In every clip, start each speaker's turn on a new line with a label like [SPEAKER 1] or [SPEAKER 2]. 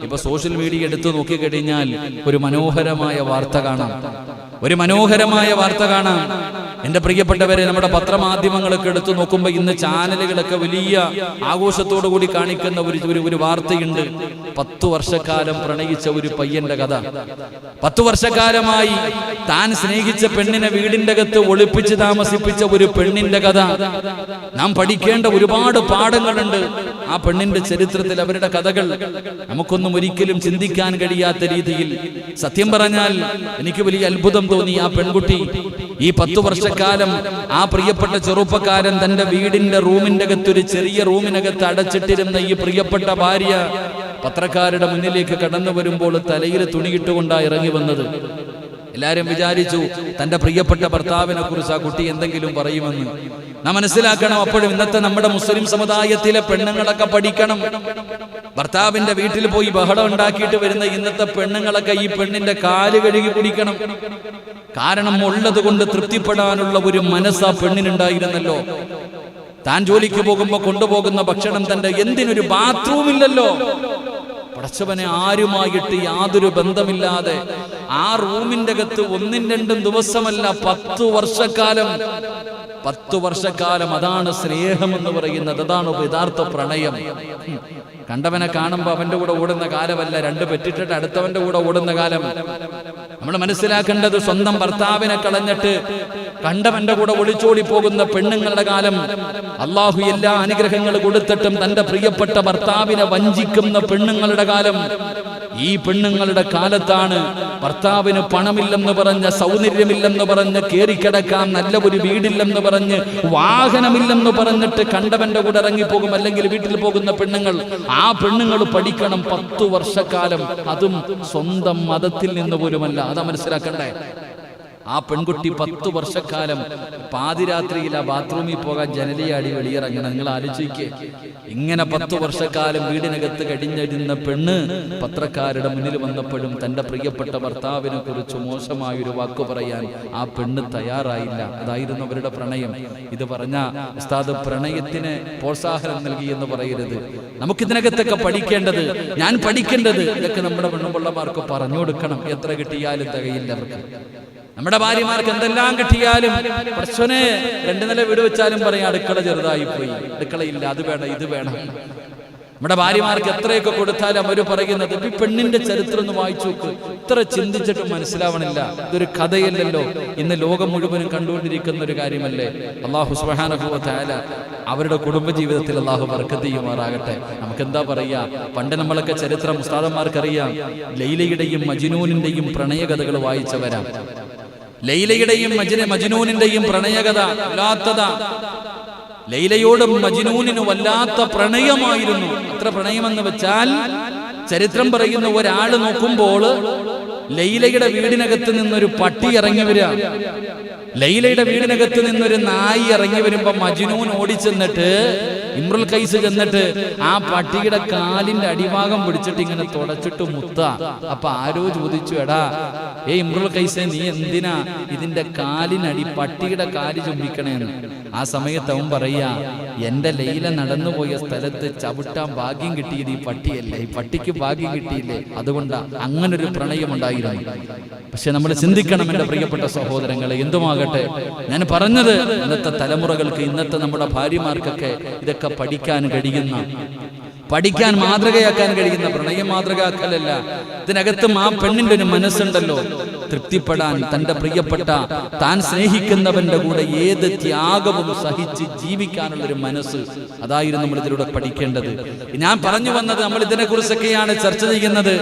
[SPEAKER 1] ഇപ്പൊ social media എടുത്തു നോക്കിക്കഴിഞ്ഞാൽ ഒരു മനോഹരമായ വാർത്ത കാണാം. ഒരു മനോഹരമായ വാർത്ത കാണാം. എന്റെ പ്രിയപ്പെട്ടവരെ നമ്മുടെ പത്രമാധ്യമങ്ങളൊക്കെ എടുത്തു നോക്കുമ്പോൾ ഇന്ന് ചാനലുകളൊക്കെ വലിയ ആഘോഷത്തോടു കൂടി കാണിക്കുന്ന ഒരു ഒരു വാർത്തയുണ്ട്. പത്തു വർഷക്കാലം പ്രണയിച്ച ഒരു പയ്യന്റെ കഥ. പത്തു വർഷക്കാലമായി താൻ സ്നേഹിച്ച പെണ്ണിനെ വീടിന്റെ അകത്ത് ഒളിപ്പിച്ച് താമസിപ്പിച്ച ഒരു പെണ്ണിന്റെ കഥ. നാം പഠിക്കേണ്ട ഒരുപാട് പാഠങ്ങളുണ്ട്. ആ പെണ്ണിന്റെ ചരിത്രത്തിൽ അവരുടെ കഥകൾ നമുക്കൊന്നും ഒരിക്കലും ചിന്തിക്കാൻ കഴിയാത്ത രീതിയിൽ. സത്യം പറഞ്ഞാൽ എനിക്ക് വലിയ അത്ഭുതം തോന്നി ആ പെൺകുട്ടി. ഈ പത്തു വർഷക്കാലം ആ പ്രിയപ്പെട്ട ചെറുപ്പക്കാരൻ തന്റെ വീടിന്റെ റൂമിന്റെ അകത്ത് ഒരു ചെറിയ റൂമിനകത്ത് അടച്ചിട്ടിരുന്ന ഈ പ്രിയപ്പെട്ട ഭാര്യ പത്രക്കാരുടെ മുന്നിലേക്ക് കടന്നു വരുമ്പോൾ തലയിൽ തുണിയിട്ടുകൊണ്ടാണ് ഇറങ്ങി വന്നത്. എല്ലാരും വിചാരിച്ചു തന്റെ പ്രിയപ്പെട്ട ഭർത്താവിനെ കുറിച്ച് ആ കുട്ടി എന്തെങ്കിലും പറയുമെന്ന്. നാം മനസ്സിലാക്കണം. അപ്പോഴും ഇന്നത്തെ നമ്മുടെ മുസ്ലിം സമുദായത്തിലെ പെണ്ണുങ്ങളൊക്കെ പഠിക്കണം. ഭർത്താവിന്റെ വീട്ടിൽ പോയി ബഹളം ഉണ്ടാക്കിയിട്ട് വരുന്ന ഇന്നത്തെ പെണ്ണുങ്ങളൊക്കെ ഈ പെണ്ണിന്റെ കാൽ കഴുകി കുടിക്കണം. കാരണം ഉള്ളത് കൊണ്ട് തൃപ്തിപ്പെടാനുള്ള ഒരു മനസ്സ് ആ പെണ്ണിനുണ്ടായിരുന്നല്ലോ. താൻ ജോലിക്ക് പോകുമ്പോ കൊണ്ടുപോകുന്ന ഭക്ഷണം തന്റെ എന്തിനൊരു ബാത്റൂം ഇല്ലല്ലോ. പടച്ചവനെ ആരുമായിട്ട് യാതൊരു ബന്ധമില്ലാതെ ആ റൂമിന്റെ അകത്ത് ഒന്നും രണ്ടും ദിവസമല്ല പത്തു വർഷക്കാലം. പത്തു വർഷക്കാലം അതാണ് സ്നേഹം എന്ന് പറയുന്നത് അതാണ് യഥാർത്ഥ പ്രണയം. കണ്ടവനെ കാണുമ്പോ അവന്റെ കൂടെ ഓടുന്ന കാലമല്ല രണ്ട് പെറ്റിട്ടിട്ട് അടുത്തവന്റെ കൂടെ ഓടുന്ന കാലം. നമ്മൾ മനസ്സിലാക്കേണ്ടത് സ്വന്തം ഭർത്താവിനെ കളഞ്ഞിട്ട് കണ്ടവന്റെ കൂടെ ഒളിച്ചോടി പോകുന്ന പെണ്ണുങ്ങളുടെ കാലം. അള്ളാഹു എല്ലാ അനുഗ്രഹങ്ങൾ കൊടുത്തിട്ടും തന്റെ പ്രിയപ്പെട്ട ഭർത്താവിനെ വഞ്ചിക്കുന്ന പെണ്ണുങ്ങളുടെ കാലം. ഈ പെണ്ണുങ്ങളുടെ കാലത്താണ് ഭർത്താവിന് പണമില്ലെന്ന് പറഞ്ഞ് സൗന്ദര്യമില്ലെന്ന് പറഞ്ഞ് കേറിക്കിടക്കാൻ നല്ല ഒരു വീടില്ലെന്ന് പറഞ്ഞ് വാഹനമില്ലെന്ന് പറഞ്ഞിട്ട് കണ്ടവന്റെ കൂടെ ഇറങ്ങിപ്പോകും അല്ലെങ്കിൽ വീട്ടിൽ പോകുന്ന പെണ്ണുങ്ങൾ. ആ പെണ്ണുങ്ങൾ പഠിക്കണം പത്തു വർഷക്കാലം. അതും സ്വന്തം മതത്തിൽ നിന്ന് പോലുമല്ല. അതാ മനസ്സിലാക്കണ്ടേ? ആ പെൺകുട്ടി പത്തു വർഷക്കാലം പാതിരാത്രിയിൽ ആ ബാത്റൂമിൽ പോകാൻ ജനലിയാടി വെളിയിറങ്ങണം നിങ്ങൾ ആലോചിക്കേ. ഇങ്ങനെ പത്തു വർഷക്കാലം വീടിനകത്ത് കഴിഞ്ഞിരുന്ന പെണ്ണ് പത്രക്കാരുടെ മുന്നിൽ വന്നപ്പോഴും തന്റെ പ്രിയപ്പെട്ട ഭർത്താവിനെ കുറിച്ച് മോശമായൊരു വാക്ക് പറയാൻ ആ പെണ്ണ് തയ്യാറായില്ല. അതായിരുന്നു അവരുടെ പ്രണയം. ഇത് പറഞ്ഞ ഉസ്താദ് പ്രണയത്തിന് പ്രോത്സാഹനം നൽകി എന്ന് പറയരുത്. നമുക്കിതിനകത്തൊക്കെ പഠിക്കേണ്ടത് ഞാൻ പഠിക്കേണ്ടത് ഇതൊക്കെ നമ്മുടെ പെണ്ണുപിള്ളമാർക്ക് പറഞ്ഞു കൊടുക്കണം. എത്ര കിട്ടിയാലും തികയില്ല അവർക്ക്. നമ്മുടെ ഭാര്യമാർക്ക് എന്തെല്ലാം കിട്ടിയാലും പ്രശ്വനെ രണ്ടു നില വീട് വെച്ചാലും പറയും അടുക്കള ചെറുതായി പോയി അടുക്കളയില്ല അത് വേണം ഇത് വേണം. നമ്മുടെ ഭാര്യമാർക്ക് എത്രയൊക്കെ കൊടുത്താലും അവർ പറയുന്നത് ഈ പെണ്ണിന്റെ ചരിത്രം ഒന്ന് വായിച്ചു നോക്ക്. ഇത്ര ചിന്തിച്ചിട്ട് മനസ്സിലാവണില്ല. ഇതൊരു കഥയല്ലല്ലോ. ഇന്ന് ലോകം മുഴുവനും കണ്ടുകൊണ്ടിരിക്കുന്ന ഒരു കാര്യമല്ലേ? അള്ളാഹു സുബാനുഭവത്തായാല അവരുടെ കുടുംബജീവിതത്തിൽ അള്ളാഹു വർക്കത്ത് ചെയ്യുമാറാകട്ടെ. നമുക്ക് എന്താ പറയാ? പണ്ട് നമ്മളൊക്കെ ചരിത്രം ഉസ്താദന്മാർക്കറിയാം ലൈലയുടെയും മജിനൂനിന്റെയും പ്രണയകഥകൾ വായിച്ചവരാ. ലൈലയുടെയും മജിന മജ്നൂനിന്റെയും പ്രണയകഥ അല്ലാത്തത ലൈലയോടും മജ്നൂനിന് വല്ലാത്ത പ്രണയമായിരുന്നു. അത്ര പ്രണയമെന്ന് വെച്ചാൽ ചരിത്രം പറയുന്ന ഒരാൾ നോക്കുമ്പോൾ ലൈലയുടെ വീടിനകത്ത് നിന്നൊരു പട്ടി ഇറങ്ങി വരിക. ലൈലയുടെ വീടിനകത്ത് നിന്നൊരു നായി ഇറങ്ങി വരുമ്പോ മജ്നൂൻ ഓടിച്ചെന്നിട്ട് ഇമ്രുൽ കൈസ് ചെന്നിട്ട് ആ പട്ടിയുടെ കാലിന്റെ അടിഭാഗം പിടിച്ചിട്ട് ഇങ്ങനെ തുടച്ചിട്ട് മുത്ത. അപ്പൊ ആരോ ചോദിച്ചു എടാ ഏ ഇമ്രുൽ കൈസ നീ എന്തിനാ ഇതിന്റെ കാലിനടി പട്ടിയുടെ കാൽ ചുംബിക്കണേന്ന്? ആ സമയത്ത് അവൻ പറയാ എന്റെ ലൈല നടന്നുപോയ സ്ഥലത്ത് ചവിട്ടാൻ ഭാഗ്യം കിട്ടിയത് ഈ പട്ടിയല്ലേ? ഈ പട്ടിക്ക് ഭാഗ്യം കിട്ടിയില്ലേ? അതുകൊണ്ടാ അങ്ങനൊരു പ്രണയം ഉണ്ടായിരുന്നു പക്ഷെ നമ്മൾ ചിന്തിക്കണം എന്റെ പ്രിയപ്പെട്ട സഹോദരങ്ങളെ എന്തുമാകട്ടെ? ഞാൻ പറഞ്ഞത് ഇന്നത്തെ തലമുറകൾക്ക് ഇന്നത്തെ നമ്മുടെ ഭാര്യമാർക്കൊക്കെ ഇതൊക്കെ പഠിക്കാൻ കഴിയുന്ന പഠിക്കാൻ മാതൃകയാക്കാൻ കഴിയുന്ന പ്രണയം മാതൃകയാക്കലല്ല ഇതിനകത്തും ആ പെണ്ണിന്റെ ഒരു മനസ്സുണ്ടല്ലോ. തൃപ്തിപ്പെടാൻ തന്റെ പ്രിയപ്പെട്ട താൻ സ്നേഹിക്കുന്നവന്റെ കൂടെ ഏത് ത്യാഗവും സഹിച്ച് ജീവിക്കാനുള്ള ഒരു മനസ്സ് അതായിരുന്നു നമ്മൾ ഇതിലൂടെ പഠിക്കേണ്ടത്. ഞാൻ പറഞ്ഞു വന്നത് നമ്മൾ ഇതിനെ കുറിച്ചൊക്കെയാണ് ചർച്ച ചെയ്യുന്നത്.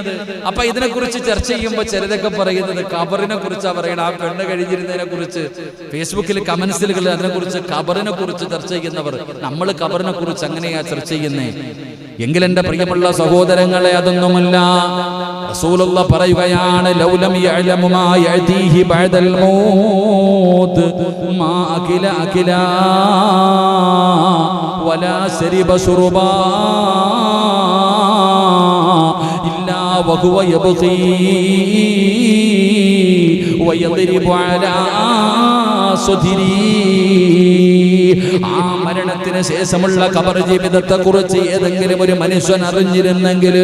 [SPEAKER 1] അപ്പൊ ഇതിനെ കുറിച്ച് ചർച്ച ചെയ്യുമ്പോൾ ചിലതൊക്കെ പറയുന്നത് കബറിനെ കുറിച്ചാണ് പറയണം ആ പെണ്ണ് കഴിഞ്ഞിരുന്നതിനെ കുറിച്ച് ഫേസ്ബുക്കിൽ കമന്റ്സിലുകൾ അതിനെ കുറിച്ച് കബറിനെ കുറിച്ച് ചർച്ച ചെയ്യുന്നവർ നമ്മൾ കബറിനെ കുറിച്ച് അങ്ങനെയാ ചർച്ച ചെയ്യുന്നത് എങ്കിൽ എന്റെ പ്രിയമുള്ള സഹോദരങ്ങളെ അതൊന്നുമല്ല. റസൂലുള്ള പറയുകയാണ് ലൗലം യഅലമു മാ യഅതീഹി ബഅദൽ മൗത്ത് മാ അകില അകില വലാ ശരിബ ശുറുബാ ഇല്ലാ يبغي ويضرب على صدري. ആ മരണത്തിന് ശേഷമുള്ള കബർ ജീവിതത്തെ കുറിച്ച് ഏതെങ്കിലും ഒരു മനുഷ്യൻ അറിഞ്ഞിരുന്നെങ്കിൽ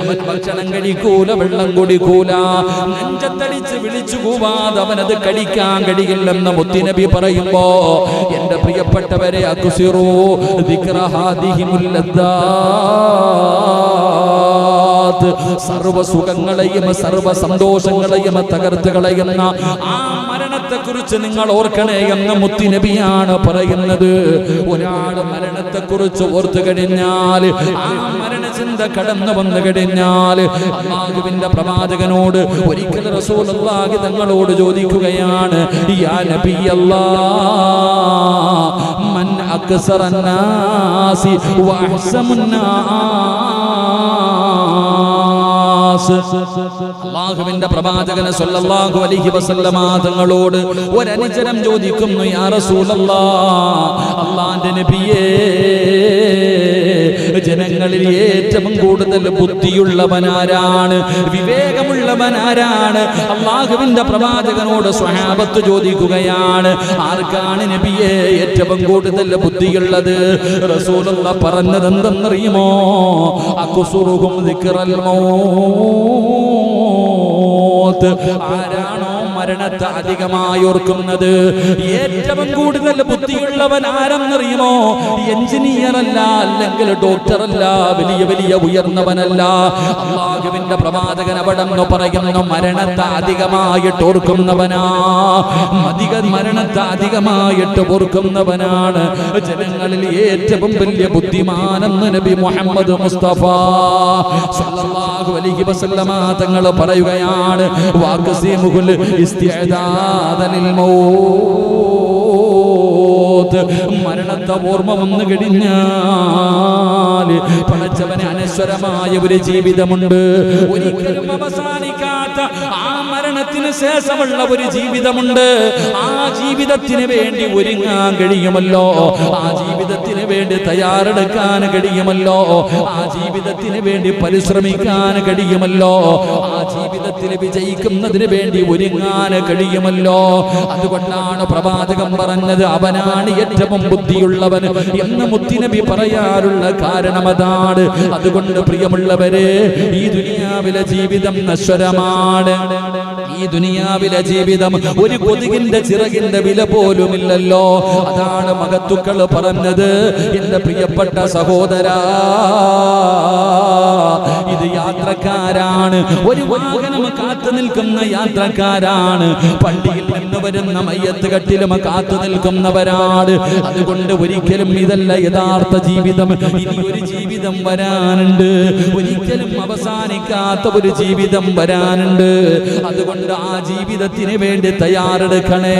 [SPEAKER 1] അവൻ ഭക്ഷണം കഴിക്കൂല വെള്ളം കുടിക്കൂല. നെഞ്ചത്തടിച്ച് വിളിച്ചു പോവാതെ അവനത് കഴിക്കാൻ കഴിയില്ലെന്ന് മുത്തിനബി പറയുമ്പോ എന്റെ പ്രിയപ്പെട്ടവരെ അക്കുസിറോ സർവ സുഖങ്ങളെയും സർവ സന്തോഷങ്ങളെയും തകർത്ത് കളയുന്ന ആ മരണത്തെ കുറിച്ച് നിങ്ങൾ ഓർക്കണേ എന്ന് മുത്തിനബിയാണ് പറയുന്നത്. ഒരാൾ മരണത്തെ കുറിച്ച് ഓർത്തു കഴിഞ്ഞാൽ ആ മരണചിന്ത കടന്നു വന്നു കഴിഞ്ഞാൽ അള്ളാഹുവിന്റെ പ്രവാചകനോട് ഒരിക്കൽ റസൂൽ അള്ളാഹി തങ്ങളോട് ചോദിക്കുകയാണ് യാ നബി മൻ الناس അള്ളാഹുവിന്റെ പ്രവാചകന് സല്ലല്ലാഹു അലൈഹി വസല്ലമ തങ്ങളോട് ഒരനുചരം ചോദിക്കുന്നു യാ റസൂലല്ലാ അള്ളാന്റെ നബിയേ ജനങ്ങളിൽ ഏറ്റവും കൂടുതൽ ബുദ്ധിയുള്ളവനാരാണ് വിവേകമുള്ളവനാരാണ് അള്ളാഹുവിന്റെ പ്രവാചകനോട് സ്വഹാബത്ത് ചോദിക്കുകയാണ് ആർക്കാണ് നബിയെ ഏറ്റവും കൂടുതൽ ബുദ്ധിയുള്ളത്? റസൂലുള്ള പറഞ്ഞത് എന്തെന്നറിയുമോ ആരാണ് മരണത്തെ അധികമായി ഓർക്കുന്നത് ഏറ്റവും കൂടുതൽ ബുദ്ധിയുള്ളവൻ ആരെന്നറിയുമോ? എഞ്ചിനീയർ അല്ല അല്ലെങ്കിൽ ഡോക്ടർ അല്ല വലിയ വലിയ ഉയർന്നവനല്ല. അള്ളാഹുവിന്റെ പ്രവാചകൻ അവിടെ നിന്ന് പറയുന്നു മരണത്തെ അധികമായിട്ട് ഓർക്കുന്നവനാ. അധിക മരണത്തെ അധികമായിട്ട് ഓർക്കുന്നവനാണ്. ജനങ്ങളിൽ ഏറ്റവും വലിയ ബുദ്ധിമാനെന്ന് നബി മുഹമ്മദ് മുസ്തഫ സല്ലല്ലാഹു അലൈഹി വസല്ലമ തങ്ങൾ പറയുകയാണ്. മൗത്ത് മരണത്തെ ഓർമ്മ വന്നു കഴിഞ്ഞാൽ പടച്ചവന് അനശ്വരമായ ഒരു ജീവിതമുണ്ട്. ഒരിക്കലും അവസാനിക്കാത്ത ആ മരണത്തിന് ശേഷമുള്ള ഒരു ജീവിതമുണ്ട്. ആ ജീവിതത്തിന് വേണ്ടി ഒരുങ്ങാൻ കഴിയുമല്ലോ. ആ ജീവിതത്തിന് വേണ്ടി തയ്യാറെടുക്കാൻ കഴിയുമല്ലോ. ആ ജീവിതത്തിന് വേണ്ടി പരിശ്രമിക്കാൻ കഴിയുമല്ലോ. ആ ജീവിതത്തിൽ വിജയിക്കുന്നതിന് വേണ്ടി ഒരുങ്ങാൻ കഴിയുമല്ലോ. അതുകൊണ്ടാണ് പ്രവാചകം പറഞ്ഞത് അവനാണ് ഏറ്റവും ബുദ്ധിയുള്ളവൻ എന്ന് മുത്തിനബി പറയാറുള്ള കാരണം അതാണ്. അതുകൊണ്ട് പ്രിയമുള്ളവരെ ഈ ദുനിയാവിലെ ജീവിതം നശ്വരമാണ്. ഈ ദുനിയാവിലെ ജീവിതം ഒരു കൊതുകിന്റെ ചിറകിന്റെ വില പോലുമില്ലല്ലോ. അതാണ് മകത്തുക്കൾ പറഞ്ഞത്. എന്റെ പ്രിയപ്പെട്ട സഹോദരാ ഇത് യാത്രക്കാരാണ്. ഒരു വാഹനം കാത്തു നിൽക്കുന്ന യാത്രക്കാരാണ്. പള്ളിയിൽ നിന്ന് വരുന്ന മയ്യത്ത് കട്ടിലും കാത്തു നിൽക്കുന്നവരാണ്. അതുകൊണ്ട് ഒരിക്കലും ഇതല്ല യഥാർത്ഥ ജീവിതം. ഇനി ഒരു ജീവിതം വരാനുണ്ട്. ഒരിക്കലും അവസാനിക്കാത്ത ഒരു ജീവിതം വരാനുണ്ട്. അതുകൊണ്ട് ആ ജീവിതത്തിന് വേണ്ടി തയ്യാറെടുക്കണേ.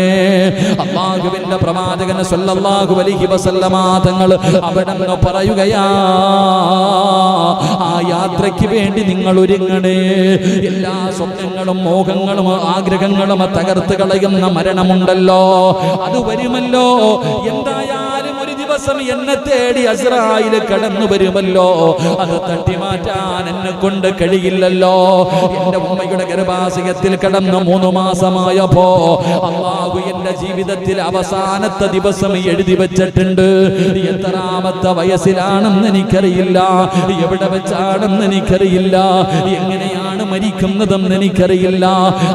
[SPEAKER 1] അള്ളാഹുവിന്റെ പ്രവാചകന് സല്ലല്ലാഹു അലൈഹി വസല്ലമ തങ്ങൾ അവിടെ പറയുകയാ ആ യാത്രയ്ക്ക് വേണ്ടി നിങ്ങൾ ഒരുങ്ങണേ. എല്ലാ സ്വപ്നങ്ങളും മോഹങ്ങളും ആഗ്രഹങ്ങളും തകർത്ത് കളയുന്ന മരണമുണ്ടല്ലോ. അത് വരുമല്ലോ. എന്തായാലും ദിവസം എന്നെ തേടി അസ്രായിൽ കടന്നു വരുമല്ലോ. അത് തട്ടിമാറ്റാൻ എന്നെ കൊണ്ട് കഴിയില്ലല്ലോ. എന്റെ ഉമ്മയുടെ ഗർഭാശയത്തിൽ കടന്ന് മൂന്ന് മാസമായപ്പോ അള്ളാഹു എന്റെ ജീവിതത്തിൽ അവസാനത്തെ ദിവസം എഴുതി വെച്ചിട്ടുണ്ട്. എത്രാമത്തെ വയസ്സിലാണെന്ന് എനിക്കറിയില്ല. എവിടെ വെച്ചാണെന്ന് എനിക്കറിയില്ല. എങ്ങനെയാണ് മരിക്കുന്നതെന്ന് എനിക്കറിയില്ല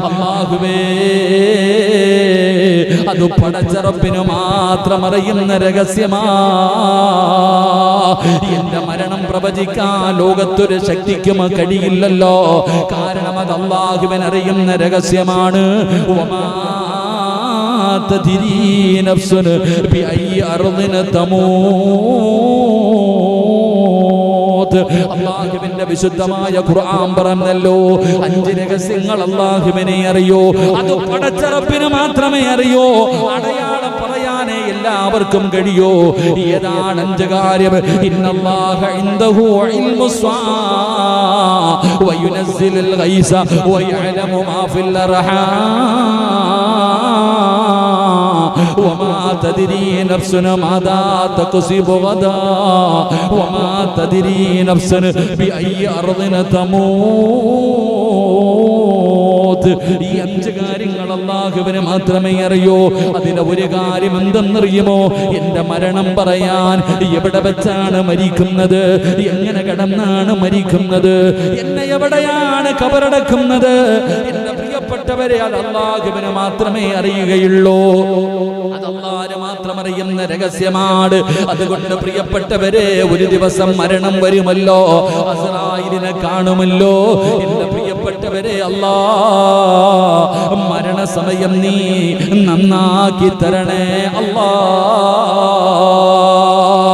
[SPEAKER 1] അള്ളാഹുവേ അത് പടച്ചറപ്പിന് മാത്രം അറിയുന്ന രഹസ്യമാ എന്റെ മരണം പ്രവചിക്കാൻ ലോകത്തൊരു ശക്തിക്കും കഴിയില്ലല്ലോ കാരണം അത് അള്ളാഹുവിൻ അറിയുന്ന രഹസ്യമാണ് വമാ تدري نفس بأي أرض تموت അള്ളാഹുവിന്റെ വിശുദ്ധമായ ഖുർആൻ പറഞ്ഞല്ലോ. അഞ്ച് രഹസ്യങ്ങൾ അള്ളാഹുവിനെ അറിയോ? അത് പടച്ചറപ്പിന് മാത്രമേ അറിയോ? അടയാളം പറയാനേ എല്ലാവർക്കും കഴിയോ? ഏതാണ് അഞ്ച് കാര്യം. ഇന്നല്ലാഹ ഇൻദഹു ഇൽമുസ്സാ വയുനസ്സിലുൽ ഗൈസ വയഅലമു മാ ഫിൽ അർഹാം. وما تدري نفس ماذا تكسب غدا وما تدري نفس بأي أرض تموت ഈ അഞ്ച് കാര്യങ്ങൾ അള്ളാഹുവിന് മാത്രമേ അറിയൂ അതിന്റെ ഒരു കാര്യം എന്തെന്നറിയുമോ എന്റെ മരണം പറയാൻ എവിടെ വെച്ചാണ് മരിക്കുന്നത് എങ്ങനെ കിടന്നാണ് മരിക്കുന്നത് എന്നെ എവിടെയാണ് കബറടക്കുന്നത് എന്റെ പ്രിയപ്പെട്ടവരെ അത് അള്ളാഹുവിന് മാത്രമേ അറിയുകയുള്ളൂ. അതല്ലാരെ മാത്രം അറിയുന്ന രഹസ്യമാണ്. അതുകൊണ്ട് പ്രിയപ്പെട്ടവരെ ഒരു ദിവസം മരണം വരുമല്ലോ. അസറായിലിനെ കാണുമല്ലോ. എന്റെ പ്രിയപ്പെട്ടവരെ അല്ലാ മരണസമയം നീ നന്നാക്കി തരണേ അല്ലാ.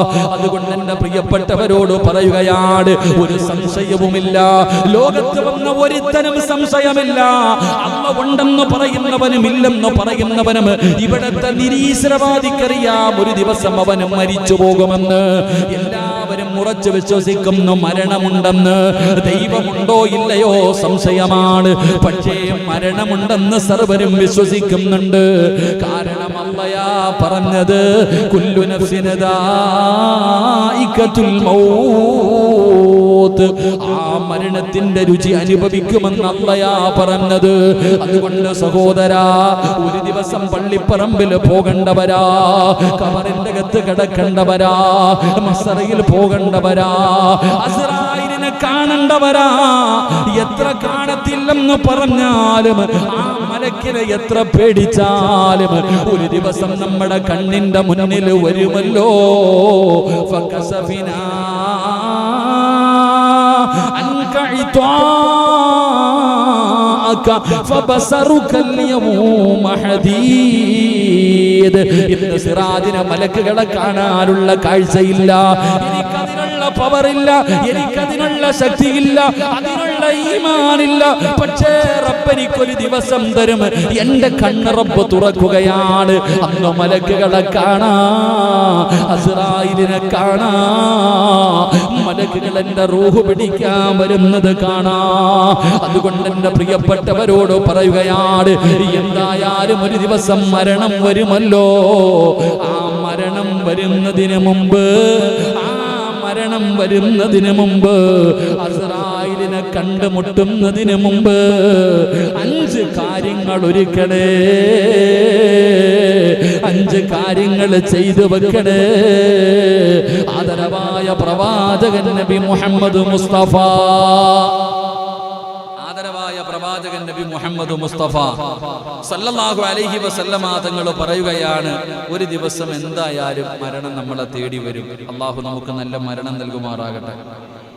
[SPEAKER 1] അതുകൊണ്ട് എന്റെ പ്രിയപ്പെട്ടവരോട് പറയുകയാണ് ഒരു സംശയവുമില്ല. ലോകത്ത് വന്ന ഒരുത്തനും സംശയമില്ല. അമ്മ ഉണ്ടെന്ന് പറയുന്നവനും ഇല്ലെന്ന് പറയുന്നവനും ഇവിടത്തെ നിരീശ്വരവാദിക്കറിയാം. ഒരു ദിവസം അവനും മരിച്ചു പോകുമെന്ന്. എല്ലാവരും ഉറച്ചു വിശ്വസിക്കുന്നു മരണമുണ്ടെന്ന്. ദൈവമുണ്ടോ ഇല്ലയോ സംശയമാണ്. പക്ഷേ മരണമുണ്ടെന്ന് സർവരും വിശ്വസിക്കുന്നുണ്ട്. കാരണം അല്ലയാ പറഞ്ഞത് ആ മരണത്തിന്റെ രുചി അനുഭവിക്കുമെന്ന് അല്ലയാ പറഞ്ഞത്. അതുകൊണ്ട് സഹോദരാ ഒരു ദിവസം പള്ളിപ്പറമ്പിൽ പോകണ്ടവരാ കബറിന്റെ അകത്ത് കിടക്കേണ്ടവരാ മസറയിൽ പോകണ്ടവരാ കാണണ്ടവരാ. എത്ര കാണത്തില്ലെന്ന് പറഞ്ഞാലും ആ മലക്കിനെ എത്ര പേടിച്ചാലും ഒരു ദിവസം നമ്മുടെ കണ്ണിന്റെ മുന്നിൽ വരുമല്ലോ. മലക്കുകളെ കാണാനുള്ള കാഴ്ചയില്ല. എനിക്കതിനുള്ള പവറില്ല എനിക്കതിനുള്ള ശക്തിയില്ല. അത് അതിനുള്ള ഈമാനില്ല പക്ഷേ റബ്ബനിക്കൊരു ദിവസം തരും. എന്റെ കണ്ണ് റബ്ബ് തുറക്കുകയാണ്. അന്ന് മലക്കുകളെ കാണാ. അസ്രായിലിനെ കാണാ. മലക്കുകൾ എന്റെ റൂഹ് പിടിക്കാൻ വരുന്നത് കാണാ. അതുകൊണ്ട് എന്റെ പ്രിയപ്പെട്ടവരോട് പറയുകയാണ് എന്തായാലും ഒരു ദിവസം മരണം വരുമല്ലോ. ആ മരണം വരുന്നതിന് മുമ്പ് ആ മരണം വരുന്നതിന് മുമ്പ് അസറായിലിനെ കണ്ടുമുട്ടുന്നതിന് മുമ്പ് അഞ്ച് കാര്യങ്ങൾ ഒരുക്കണേ. അഞ്ച് കാര്യങ്ങൾ ചെയ്തു വെക്കണേ. ആദരവായ പ്രവാചകൻ നബി മുഹമ്മദ് മുസ്തഫ. ആദരവായ പ്രവാചകൻ നബി മുഹമ്മദ് മുസ്തഫ. സല്ലല്ലാഹു അലൈഹി വസല്ലമ തങ്ങൾ പറയുകയാണ് ഒരു ദിവസം എന്തായാലും മരണം നമ്മളെ തേടി വരും. അള്ളാഹു നമുക്ക് നല്ല മരണം നൽകുമാറാകട്ടെ.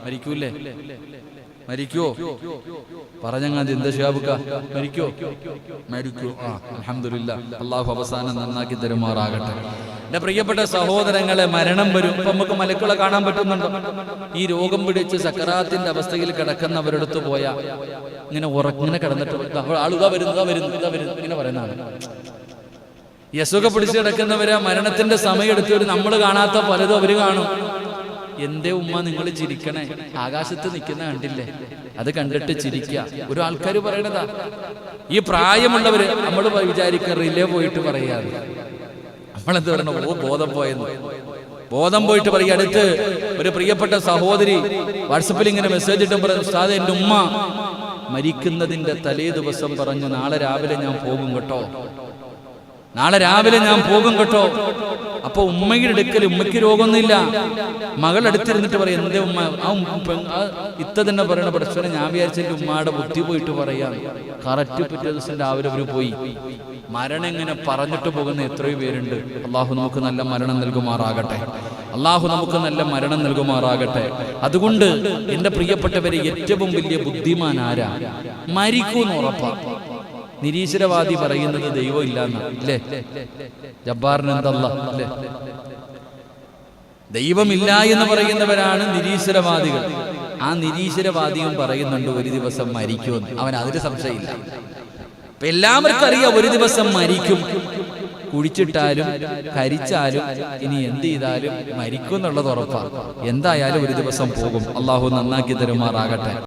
[SPEAKER 1] മരിക്കൂലേ മരിക്കുവോ പറഞ്ഞങ്ങ എന്താ ഷിയാബുക്ക മരിക്കോ? മരിക്കോ. ആ അലഹമില്ല അള്ളാഹു അവസാനം നന്നാക്കി തരുമാറാകട്ടെ. എന്റെ പ്രിയപ്പെട്ട സഹോദരങ്ങളെ മരണം വരും. ഇപ്പൊ നമുക്ക് മലക്കുകളെ കാണാൻ പറ്റുന്നുണ്ടോ? ഈ രോഗം പിടിച്ച് സക്കറാത്തിന്റെ അവസ്ഥയിൽ കിടക്കുന്നവരുടെ അടുത്ത് പോയാ ഇങ്ങനെ ഉറങ്ങനെ കിടന്നിട്ട് ആളുക ആളുതാ വരുന്നു വരുന്നു ഇങ്ങനെ പറയുന്നതാണ്. യസുഖ പിടിച്ച് കിടക്കുന്നവരെ മരണത്തിന്റെ സമയം എടുത്തിട്ട് നമ്മൾ കാണാത്ത പലതും അവർ കാണും. എന്റെ ഉമ്മ നിങ്ങൾ ചിരിക്കണേ? ആകാശത്ത് നിൽക്കുന്ന കണ്ടില്ലേ? അത് കണ്ടിട്ട് ചിരിക്കുക ഒരു ആൾക്കാർ പറയണതാ. ഈ പ്രായമുള്ളവര് നമ്മൾ വിചാരിക്കുക റിലേ പോയിട്ട് പറയാറ് നമ്മളെന്ത് പറയണ? ഓ ബോധം പോയെന്ന്. ബോധം പോയിട്ട് പറയുക അടുത്ത് ഒരു പ്രിയപ്പെട്ട സഹോദരി വാട്സപ്പിൽ ഇങ്ങനെ മെസ്സേജ് ഇട്ടും പറഞ്ഞു സാധ എന്റെ ഉമ്മ മരിക്കുന്നതിന്റെ തലേ ദിവസം പറഞ്ഞു നാളെ രാവിലെ ഞാൻ പോകും കേട്ടോ. നാളെ രാവിലെ ഞാൻ പോകും കേട്ടോ. അപ്പൊ ഉമ്മയുടെ എടുക്കൽ ഉമ്മയ്ക്ക് രോഗമൊന്നുമില്ല. മകൾ അടുത്തിരുന്നിട്ട് പറയും എന്റെ ഉമ്മ? ആ ഇത്ത തന്നെ പറയണ പ്രശ്നം ഞാൻ വിചാരിച്ച എന്റെ ഉമ്മയുടെ ബുദ്ധി പോയിട്ട് പറയാം. കറക്റ്റ് പിറ്റേ ദിവസം രാവിലെ അവർ പോയി. മരണം ഇങ്ങനെ പറഞ്ഞിട്ട് പോകുന്ന എത്രയോ പേരുണ്ട്. അള്ളാഹു നമുക്ക് നല്ല മരണം നൽകുമാറാകട്ടെ. അള്ളാഹു നമുക്ക് നല്ല മരണം നൽകുമാറാകട്ടെ. അതുകൊണ്ട് എന്റെ പ്രിയപ്പെട്ടവരെ ഏറ്റവും വലിയ ബുദ്ധിമാൻ ആരാ? മരിക്കൂന്ന് ഉറപ്പാ. നിരീശ്വരവാദി പറയുന്നത് ദൈവം ഇല്ലാന്ന് അല്ലേ ജബ്ബാറിന് എന്തല്ല? അല്ലേ ദൈവമില്ല എന്ന് പറയുന്നവരാണ് നിരീശ്വരവാദികൾ. ആ നിരീശ്വരവാദിയും പറയുന്നുണ്ട് ഒരു ദിവസം മരിക്കുമെന്ന്. അവൻ അതിന് സംശയമില്ല. ഇപ്പൊ എല്ലാവർക്കും അറിയാം ഒരു ദിവസം മരിക്കും. കുഴിച്ചിട്ടാലും കരിച്ചാലും ഇനി എന്ത് ചെയ്താലും മരിക്കും എന്നുള്ളത് ഉറപ്പാണ് എന്തായാലും ഒരു ദിവസം പോകും. അള്ളാഹു നന്നാക്കി തരുമാറാകട്ടെ.